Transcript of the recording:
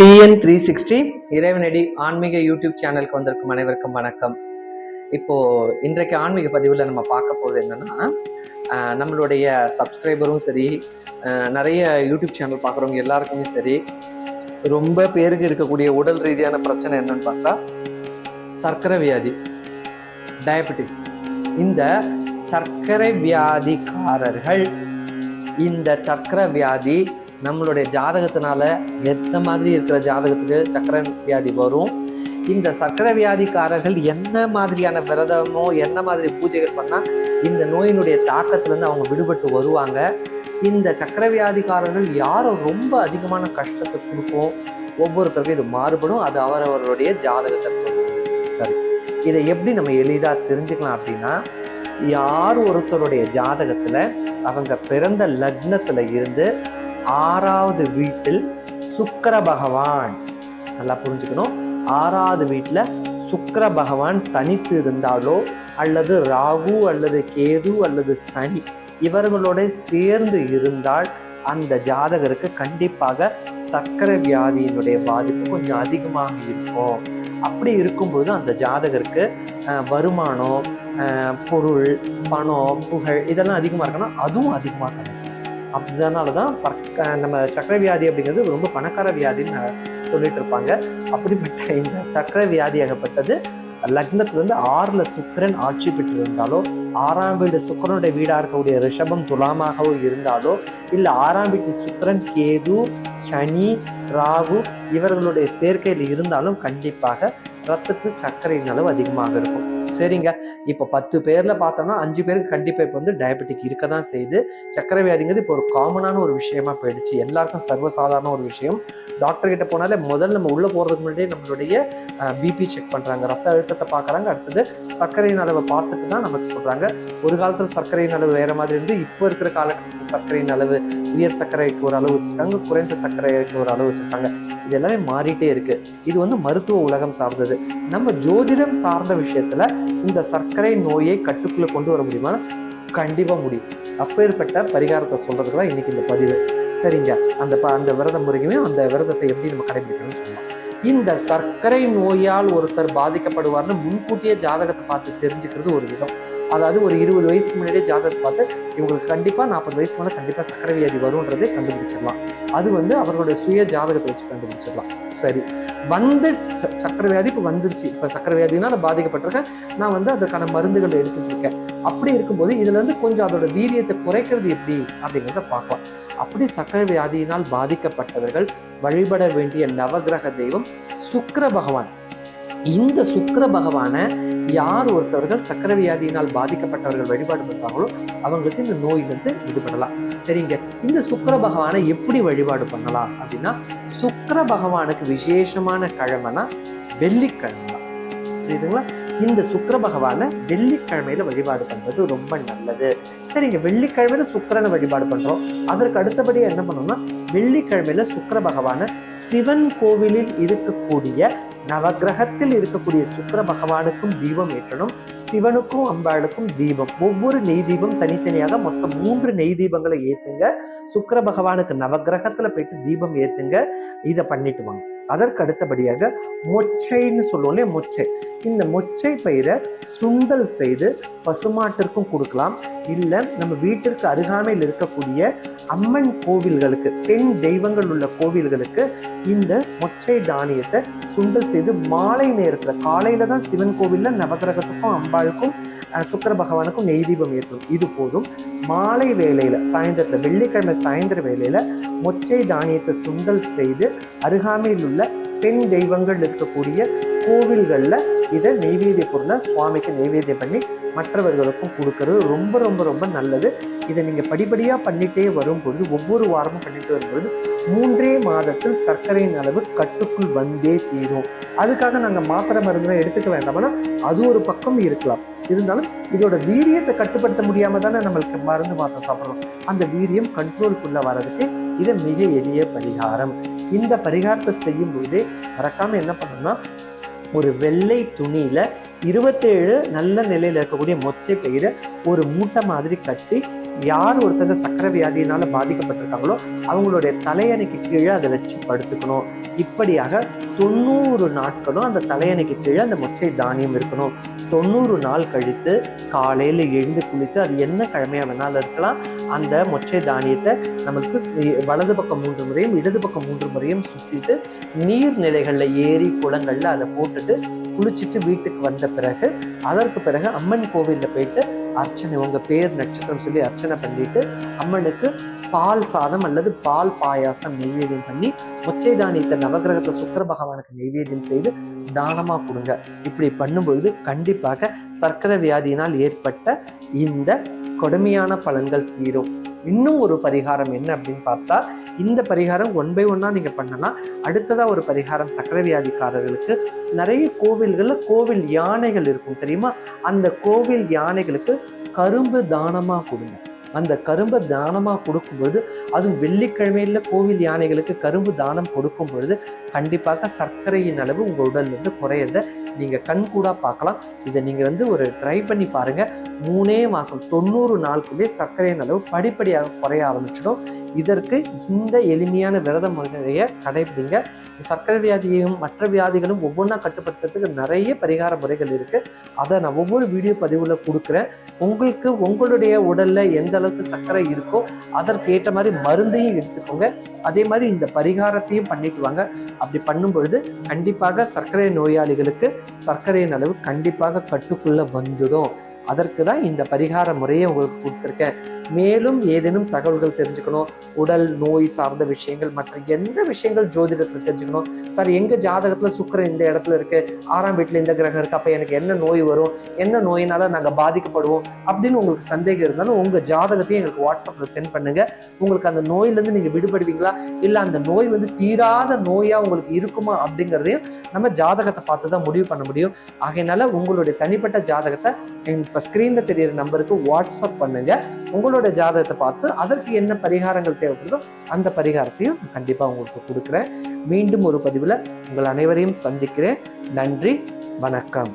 TN three sixty இறைவனடி ஆன்மீக YouTube சேனலுக்கு வந்திருக்கும் அனைவருக்கும் வணக்கம். இப்போ இன்றைக்கு ஆன்மீக பதிவில் நம்ம பார்க்க போகிறது என்னன்னா நம்மளுடைய சப்ஸ்கிரைபரும் சரி நிறைய யூடியூப் சேனல் பார்க்குறவங்க எல்லாருக்குமே சரி ரொம்ப பேருக்கு இருக்கக்கூடிய உடல் ரீதியான பிரச்சனை என்னன்னு பார்த்தா சர்க்கரை வியாதி டயபெட்டிஸ் இந்த சர்க்கரை வியாதிக்காரர்கள் இந்த சர்க்கரை வியாதி நம்மளுடைய ஜாதகத்தினால எந்த மாதிரி இருக்கிற ஜாதகத்துக்கு சக்கரை வியாதி வரும்? இந்த சர்க்கரை வியாதிக்காரர்கள் என்ன மாதிரியான விரதமோ என்ன மாதிரி பூஜைகள் பண்ணால் இந்த நோயினுடைய தாக்கத்திலேருந்து அவங்க விடுபட்டு வருவாங்க? இந்த சக்கரை வியாதிக்காரர்கள் யாரும் ரொம்ப அதிகமான கஷ்டத்தை கொடுக்கும். ஒவ்வொருத்தருக்கும் இது மாறுபடும். அது அவரவருடைய ஜாதகத்தை சரி. இதை எப்படி நம்ம எளிதாக தெரிஞ்சுக்கலாம் அப்படின்னா யார் ஒருத்தருடைய ஜாதகத்தில் அவங்க பிறந்த லக்னத்தில் இருந்து ஆறாவது வீட்டில் சுக்கர பகவான். நல்லா புரிஞ்சுக்கணும். ஆறாவது வீட்டில் சுக்கர பகவான் தனித்து இருந்தாலோ அல்லது ராகு அல்லது கேது அல்லது சனி இவர்களோட சேர்ந்து இருந்தால் அந்த ஜாதகருக்கு கண்டிப்பாக சர்க்கரை வியாதியினுடைய பாதிப்பு கொஞ்சம் அதிகமாக இருக்கும். அப்படி இருக்கும்போது அந்த ஜாதகருக்கு வருமானம் பொருள் பணம் புகழ் இதெல்லாம் அதிகமாக இருக்குன்னா அதுவும் அதிகமாக கிடைக்கும் அதனால தான் பக்க நம்ம சக்கர வியாதி அப்படிங்கிறது ரொம்ப பணக்கார வியாதின்னு சொல்லிட்டு இருப்பாங்க. அப்படிப்பட்ட இந்த சக்கரை வியாதியாகப்பட்டது லக்னத்திலிருந்து ஆறுல சுக்கரன் ஆட்சி பெற்றிருந்தாலோ ஆறாம் வீடு சுக்கிரனுடைய வீடாக இருக்கக்கூடிய ரிஷபம் துலாமாகவோ இருந்தாலோ இல்லை ஆறாம் வீட்டில் சுக்கரன் கேது சனி ராகு இவர்களுடைய சேர்க்கையில் இருந்தாலும் கண்டிப்பாக ரத்தத்தில் சர்க்கரையின் அளவு அதிகமாக இருக்கும். சரிங்க. இப்போ பத்து பேர்ல பார்த்தோம்னா அஞ்சு பேருக்கு கண்டிப்பா இப்போ வந்து டயபெட்டிக் இருக்க தான் செய்யுது. சக்கரை வியாதிங்கிறது இப்போ ஒரு காமனான ஒரு விஷயமா போயிடுச்சு. எல்லாருக்கும் சர்வசாதாரண ஒரு விஷயம். டாக்டர் கிட்ட போனாலே முதல்ல நம்ம உள்ள போறதுக்கு முன்னாடியே நம்மளுடைய பிபி செக் பண்றாங்க. ரத்த அழுத்தத்தை பார்க்கறாங்க. அடுத்தது சர்க்கரையின் அளவை பார்த்துட்டு தான் நமக்கு சொல்றாங்க. ஒரு காலத்துல சர்க்கரையின் அளவு வேற மாதிரி இருந்து இப்போ இருக்கிற காலகட்டத்தில் சர்க்கரையின் அளவு உயர் சர்க்கரைக்கு ஒரு அளவு வச்சுருக்காங்க குறைந்த சர்க்கரைக்கு ஒரு அளவு வச்சிருக்காங்க. இது எல்லாமே மாறிட்டே இருக்கு. இது வந்து மருத்துவ உலகம் சார்ந்தது. நம்ம ஜோதிடம் சார்ந்த விஷயத்துல இந்த சர்க்கரை நோயை கட்டுக்குள்ள கொண்டு வர முடியுமா கண்டிப்பா முடியும். அப்பேற்பட்ட பரிகாரத்தை சொல்றதுக்கு தான் இன்னைக்கு இந்த பதிவு. சரிங்க. அந்த ப- அந்த விரத முறையுமே அந்த விரதத்தை எப்படி நம்ம கடைபிடிக்கணும்னு சொல்லலாம். இந்த சர்க்கரை நோயால் ஒருத்தர் பாதிக்கப்படுவார்னு முன்கூட்டியே ஜாதகத்தை பார்த்து தெரிஞ்சுக்கிறது ஒரு விதம். அதாவது ஒரு இருபது வயசுக்கு முன்னாடியே ஜாதகத்தை பார்த்து இவங்களுக்கு கண்டிப்பாக நாற்பது வயசுக்கு மேலே கண்டிப்பாக சக்கரை வியாதி வரும்ன்றதே கண்டுபிடிச்சிடலாம். அது வந்து அவர்களுடைய சுய ஜாதகத்தை வச்சு கண்டுபிடிச்சிடலாம். சரி. வந்து ச- வியாதி இப்போ வந்துருச்சு. இப்போ சர்க்கரை நான் பாதிக்கப்பட்டிருக்கேன். நான் வந்து அதற்கான மருந்துகள் எடுத்துட்டு இருக்கேன் அப்படி இருக்கும்போது இதுல இருந்து கொஞ்சம் அதோட வீரியத்தை குறைக்கிறது எப்படி அப்படிங்கிறத பார்க்கலாம். அப்படி சக்கரை வியாதியினால் பாதிக்கப்பட்டவர்கள் வழிபட வேண்டிய நவகிரக தெய்வம் சுக்கர பகவான். இந்த சுக்கர பகவானை யார் ஒருத்தவர்கள் சக்கர வியாதியினால் பாதிக்கப்பட்டவர்கள் வழிபாடு பண்ணுறாங்களோ அவங்களுக்கு இந்த நோயிலிருந்து விடுபடலாம். சரிங்க. இந்த சுக்கர பகவானை எப்படி வழிபாடு பண்ணலாம் அப்படின்னா சுக்கர பகவானுக்கு விசேஷமான கிழமைனா வெள்ளிக்கிழமை. தான் புரியுதுங்களா? இந்த சுக்கர பகவானை வெள்ளிக்கிழமையில வழிபாடு பண்றது ரொம்ப நல்லது. சரிங்க. வெள்ளிக்கிழமையில சுக்கரனை வழிபாடு பண்றோம். அதற்கு அடுத்தபடியா என்ன பண்ணோம்னா வெள்ளிக்கிழமையில சுக்கர பகவானை சிவன் கோவிலில் இருக்கக்கூடிய நவக்கிரகத்தில் இருக்கக்கூடிய சுக்கர பகவானுக்கும் தீபம் ஏற்றணும். சிவனுக்கும் அம்பாளுக்கும் தீபம். ஒவ்வொரு நெய் தீபம் தனித்தனியாக மொத்தம் மூன்று நெய் தீபங்களை ஏத்துங்க. சுக்கர பகவானுக்கு நவகிரகத்துல போயிட்டு தீபம் ஏத்துங்க. இதை பண்ணிட்டு வாங்க. அதற்கு அடுத்தபடியாக மொச்சைன்னு சொல்லுவோம் இல்லையா? மொச்சை. இந்த மொச்சை பயிரை சுண்டல் செய்து பசுமாட்டிற்கும் கொடுக்கலாம். இல்ல நம்ம வீட்டிற்கு அருகாமையில் இருக்கக்கூடிய அம்மன் கோவில்களுக்கு பெண் தெய்வங்கள் உள்ள கோவில்களுக்கு இந்த மொச்சை தானியத்தை சுண்டல் செய்து மாலை நேரத்துல காலையில தான் சிவன் கோவில்ல நவகிரகத்துக்கும் அம்பாளுக்கும் சுக்கர பகவானுக்கும் நெய் தீபம் ஏற்றணும் இது போதும். மாலை வேலையில் சாயந்தரத்தில் வெள்ளிக்கிழமை சாயந்தர வேலையில் மொச்சை தானியத்தை சுண்டல் செய்து அருகாமையில் உள்ள பெண் தெய்வங்கள் இருக்கக்கூடிய கோவில்களில் இதை நெய்வேதிய பொருளை சுவாமிக்கு நெய்வேதியம் பண்ணி மற்றவர்களுக்கும் கொடுக்கறது ரொம்ப ரொம்ப ரொம்ப நல்லது. இதை நீங்கள் படிப்படியாக பண்ணிகிட்டே வரும்பொழுது ஒவ்வொரு வாரமும் பண்ணிட்டு வரும்பொழுது மூன்றே மாதத்தில் சர்க்கரையின் அளவு கட்டுக்குள் வந்தே தீரும். அதுக்காக நாங்கள் மாத்திரை மருந்துகளை எடுத்துக்க வேண்டாம்னா அது ஒரு பக்கம் இருக்கலாம். இருந்தாலும் இதோட வீரியத்தை கட்டுப்படுத்த முடியாமல் தானே நம்மளுக்கு மருந்து மாத்திரை சாப்பிட்றோம். அந்த வீரியம் கண்ட்ரோலுக்குள்ளே வர்றதுக்கு இது மிக எளிய பரிகாரம். இந்த பரிகாரத்தை செய்யும்போதே மறக்காமல் என்ன பண்ணணும்னா ஒரு வெள்ளை துணியில் இருபத்தேழு நல்ல நிலையில் இருக்கக்கூடிய மொச்சை பயிரை ஒரு மூட்டை மாதிரி கட்டி யார் ஒருத்தங்க சக்கரை வியாதியினால பாதிக்கப்பட்டிருக்காங்களோ அவங்களுடைய தலையணைக்கு கீழே அதை வச்சு படுத்துக்கணும். இப்படியாக தொண்ணூறு நாட்களும் அந்த தலையணைக்கு கீழே அந்த மொச்சை தானியம் இருக்கணும். தொண்ணூறு நாள் கழித்து காலையில் எழுந்து குளித்து அது என்ன கிழமையாக வேணாலும் இருக்கலாம். அந்த மொச்சை தானியத்தை நமக்கு வலது பக்கம் மூன்று முறையும் இடது பக்கம் மூன்று முறையும் சுற்றிட்டு நீர்நிலைகளில் ஏரி குளங்களில் அதை போட்டுட்டு குளிச்சுட்டு வீட்டுக்கு வந்த பிறகு அதற்கு பிறகு அம்மன் கோவிலில் போயிட்டு அர்ச்சனை உங்கள் பேர் நட்சத்திரம் சொல்லி அர்ச்சனை பண்ணிட்டு அம்மனுக்கு பால் சாதம் அல்லது பால் பாயாசம் நெய்வேதியம் பண்ணி மொச்சை தானியத்தை நவகிரகத்தை சுக்கர பகவானுக்கு நெய்வேதியம் செய்து தானமா கொடுங்க. இப்படி பண்ணும்பொழுது கண்டிப்பாக சர்க்கரை வியாதியினால் ஏற்பட்ட இந்த கொடுமையான பலன்கள் தீரும். இன்னும் ஒரு பரிகாரம் என்ன அப்படின்னு பார்த்தா இந்த பரிகாரம் ஒன் பை ஒன்னா நீங்க பண்ணலாம். அடுத்ததா ஒரு பரிகாரம் சர்க்கரை வியாதிக்காரர்களுக்கு நிறைய கோவில்கள்ல கோவில் யானைகள் இருக்கும் தெரியுமா? அந்த கோவில் யானைகளுக்கு கரும்பு தானமா கொடுங்க. அந்த கரும்பை தானமா கொடுக்கும்பொழுது அதுவும் வெள்ளிக்கிழமையில கோவில் யானைகளுக்கு கரும்பு தானம் கொடுக்கும் பொழுது கண்டிப்பாக சர்க்கரையின் அளவு உங்க உடல்ல இருந்து நீங்கள் கண்கூடாக பார்க்கலாம். இதை நீங்கள் வந்து ஒரு ட்ரை பண்ணி பாருங்க. மூணே மாதம் தொண்ணூறு நாளுக்குள்ளே சர்க்கரையின் அளவு படிப்படியாக குறைய ஆரம்பிச்சிடும். இதற்கு இந்த எளிமையான விரத முறையை கடைபிடிங்க சர்க்கரை வியாதியையும் மற்ற வியாதிகளும் ஒவ்வொன்றா கட்டுப்படுத்துறதுக்கு நிறைய பரிகார முறைகள் இருக்குது அதை நான் ஒவ்வொரு வீடியோ பதிவில் கொடுக்குறேன். உங்களுக்கு உங்களுடைய உடலில் எந்த அளவுக்கு சர்க்கரை இருக்கோ அதற்கு ஏற்ற மாதிரி மருந்தையும் எடுத்துக்கோங்க. அதே மாதிரி இந்த பரிகாரத்தையும் பண்ணிட்டு வாங்க. அப்படி பண்ணும் பொழுது கண்டிப்பாக சர்க்கரை நோயாளிகளுக்கு சர்க்கரையின் அளவு கண்டிப்பாக கட்டுக்குள்ள வந்துடும். அதற்கு தான் இந்த பரிகார முறையை உங்களுக்கு கொடுத்துருக்கேன். மேலும் ஏதேனும் தகவல்கள் தெரிஞ்சுக்கணும் உடல் நோய் சார்ந்த விஷயங்கள் மற்றும் எந்த விஷயங்கள் ஜோதிடத்தில் தெரிஞ்சுக்கணும்? சார் எங்க ஜாதகத்துல சுக்கரன் இந்த இடத்துல இருக்கு ஆறாம் வீட்டுல இந்த கிரகம் இருக்கு அப்ப எனக்கு என்ன நோய் வரும் என்ன நோயினால நாங்க பாதிக்கப்படுவோம் அப்படின்னு உங்களுக்கு சந்தேகம் இருந்தாலும் உங்க ஜாதகத்தையும் எங்களுக்கு வாட்ஸ்அப்ல சென்ட் பண்ணுங்க. உங்களுக்கு அந்த நோயிலிருந்து நீங்கள் நீங்க விடுபடுவீங்களா? இல்ல அந்த நோய் வந்து தீராத நோயா உங்களுக்கு இருக்குமா அப்படிங்கிறதையும் நம்ம ஜாதகத்தை பார்த்து தான் முடிவு பண்ண முடியும். ஆகையினால உங்களுடைய தனிப்பட்ட ஜாதகத்தை இப்போ ஸ்க்ரீனில் தெரியிற நம்பருக்கு வாட்ஸ்அப் பண்ணுங்க. உங்களோட ஜாதகத்தை பார்த்து அதற்கு என்ன பரிகாரங்கள் தேவைப்படுதோ அந்த பரிகாரத்தையும் நான் கண்டிப்பாக உங்களுக்கு கொடுக்குறேன். மீண்டும் ஒரு பதிவில் உங்கள் அனைவரையும் சந்திக்கிறேன். நன்றி வணக்கம்.